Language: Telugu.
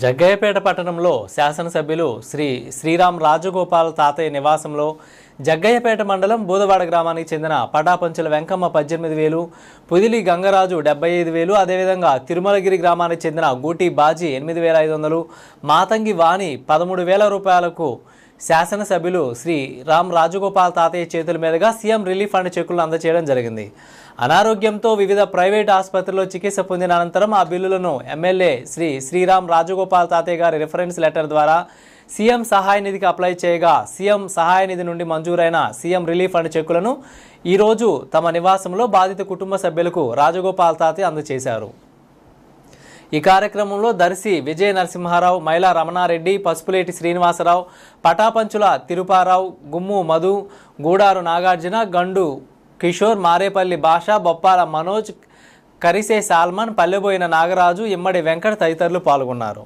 జగ్గయ్యపేట పట్టణంలో శాసనసభ్యులు శ్రీ శ్రీరామ్ రాజగోపాల్ తాతయ్య నివాసంలో జగ్గయ్యపేట మండలం బూదవాడ గ్రామానికి చెందిన పటాపంచుల వెంకమ్మ పద్దెనిమిది వేలు పుదిలి గంగరాజు డెబ్బై ఐదు వేలు అదేవిధంగా తిరుమలగిరి గ్రామానికి చెందిన గూటి బాజీ ఎనిమిది వేల ఐదు వందలు మాతంగి వాణి పదమూడు వేల రూపాయలకు శాసనసభ్యులు శ్రీ రామ్ రాజగోపాల్ తాతయ్య చేతుల మీదుగా సీఎం రిలీఫ్ ఫండ్ చెక్కులను అందజేయడం జరిగింది. అనారోగ్యంతో వివిధ ప్రైవేట్ ఆసుపత్రుల్లో చికిత్స పొందిన అనంతరం ఆ బిల్లులను ఎమ్మెల్యే శ్రీ శ్రీరామ్ రాజగోపాల్ తాతయ్య గారి రిఫరెన్స్ లెటర్ ద్వారా సీఎం సహాయ నిధికి అప్లై చేయగా సీఎం సహాయ నిధి నుండి మంజూరైన సీఎం రిలీఫ్ ఫండ్ చెక్కులను ఈరోజు తమ నివాసంలో బాధిత కుటుంబ సభ్యులకు రాజగోపాల్ తాతయ్య అందజేశారు. ఈ కార్యక్రమంలో దర్శి విజయ నరసింహారావు మైలా రమణారెడ్డి పసుపులేటి శ్రీనివాసరావు పటాపంచుల తిరుపారావు గుమ్ము మధు గూడారు నాగార్జున గండు కిషోర్ మారేపల్లి భాష బొప్పాల మనోజ్ కరిసే సాల్మన్ పల్లెబోయిన నాగరాజు ఇమ్మడి వెంకట తదితరులు పాల్గొన్నారు.